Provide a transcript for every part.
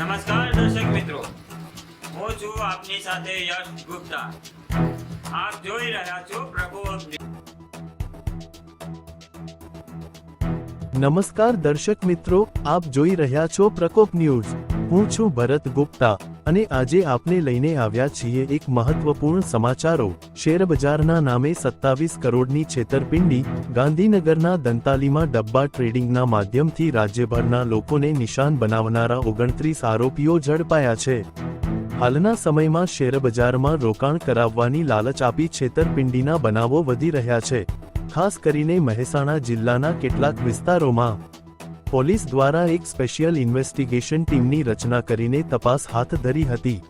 નમસ્કાર દર્શક મિત્રો હું છું આપની સાથે યશ ગુપ્તા આપ જોઈ રહ્યા છો પ્રભુ નમસ્કાર દર્શક મિત્રો આપ જોઈ રહ્યા છો પ્રકોપ ન્યૂઝ હું છું ભરત ગુપ્તા અને આજે આપને લઈને આવ્યા છીએ એક મહત્વપૂર્ણ સમાચારો. શેરબજારના નામે સત્તાવીસ કરોડની છેતરપિંડી, ગાંધીનગરના દંતાલીમાં ડબ્બા ટ્રેડિંગના માધ્યમથી રાજ્યભરના લોકોને નિશાન બનાવનારા ઓગણત્રીસ આરોપીઓ ઝડપાયા છે. હાલના સમયમાં શેરબજારમાં રોકાણ કરાવવાની લાલચ આપી છેતરપિંડીના બનાવો વધી રહ્યા છે. ખાસ કરીને મહેસાણા જિલ્લાના કેટલાક વિસ્તારોમાં. પોલીસ દ્વારા એક સ્પેશિયલ ઇન્વેસ્ટિગેશન ટીમની રચના કરીને તપાસ હાથ ધરી હતી,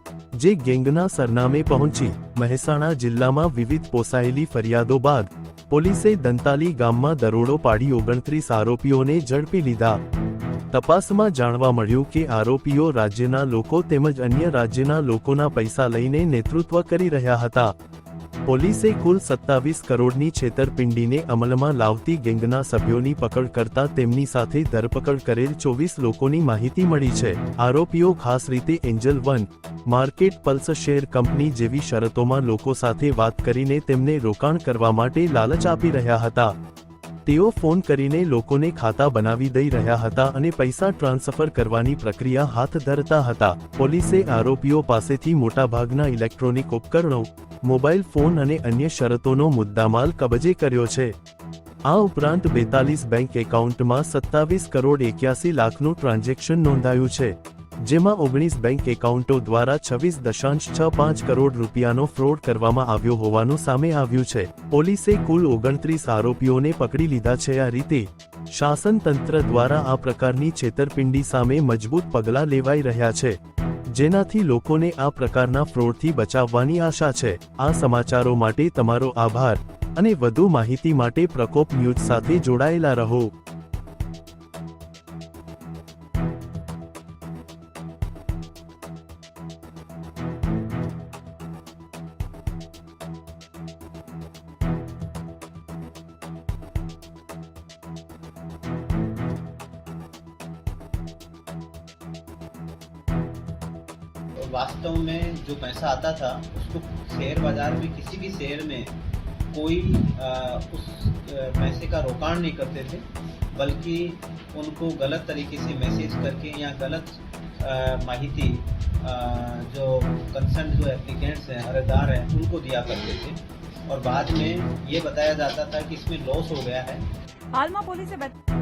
જે ગેંગના સરનામે પહોંચી મહેસાણા જિલ્લામાં વિવિધ પોસાયેલી ફરિયાદો બાદ પોલીસે દંતાલી ગામમાં દરોડો પાડી ઓગણત્રીસ આરોપીઓને ઝડપી લીધા. તપાસમાં જાણવા મળ્યું કે આરોપીઓ રાજ્યના લોકો તેમજ અન્ય રાજ્યના લોકોના પૈસા લઈને નેતૃત્વ કરી રહ્યા હતા. પોલીસે કુલ સત્તાવીસ કરોડની છેતરપિંડીને અમલમાં લાવતી ગેંગના સભ્યોની પકડ કરતા તેમની સાથે ધરપકડ કરેલ ચોવીસ લોકોની માહિતી મળી છે. આરોપીઓ ખાસ રીતે Angel One, market pulse share company જેવી શરતોમાં લોકો સાથે વાત કરીને તેમને રોકાણ કરવા માટે લાલચ આપી રહ્યા હતા. તેઓ ફોન કરીને લોકોને ખાતા બનાવી દઈ રહ્યા હતા અને પૈસા ટ્રાન્સફર કરવાની પ્રક્રિયા હાથ ધરતા હતા. પોલીસે આરોપીઓ પાસેથી મોટાભાગના ઇલેક્ટ્રોનિક ઉપકરણો મોબાઈલ ફોન અને અન્ય શરતોનો મુદ્દામાલ કબજે કર્યો છે. આ ઉપરાંત બેતાલીસ બેંક એકાઉન્ટમાં સત્તાવીસ કરોડ એક્યાસી લાખનું ટ્રાન્ઝેક્શન નોંધાયું છે, જેમાં ઓગણીસ બેંક એકાઉન્ટો દ્વારા છવ્વીસ દશાંશ છ પાંચ કરોડ રૂપિયાનો ફ્રોડ કરવામાં આવ્યો હોવાનું સામે આવ્યું છે. પોલીસે કુલ ઓગણત્રીસ આરોપીઓને પકડી લીધા છે. આ રીતે શાસન તંત્ર દ્વારા આ પ્રકારની છેતરપિંડી સામે મજબૂત પગલાં લેવાઈ રહ્યા છે. જેનાથી લોકોને આ પ્રકારના ફ્રોડથી બચાવવાની આશા છે. આ સમાચારો માટે તમારો આભાર અને વધુ માહિતી માટે પ્રકોપ ન્યૂઝ સાથે જોડાયેલા રહો. वास्तव में जो पैसा आता था उसको शेयर बाज़ार में किसी भी शेयर में कोई आ, उस पैसे का रोकाण नहीं करते थे बल्कि उनको गलत तरीके से मैसेज करके या गलत माहिती जो कंसर्न जो एप्लीकेंट्स हैं अरेदार हैं उनको दिया करते थे। और बाद में ये बताया जाता था कि इसमें लॉस हो गया है। आलमा पुलिस से बता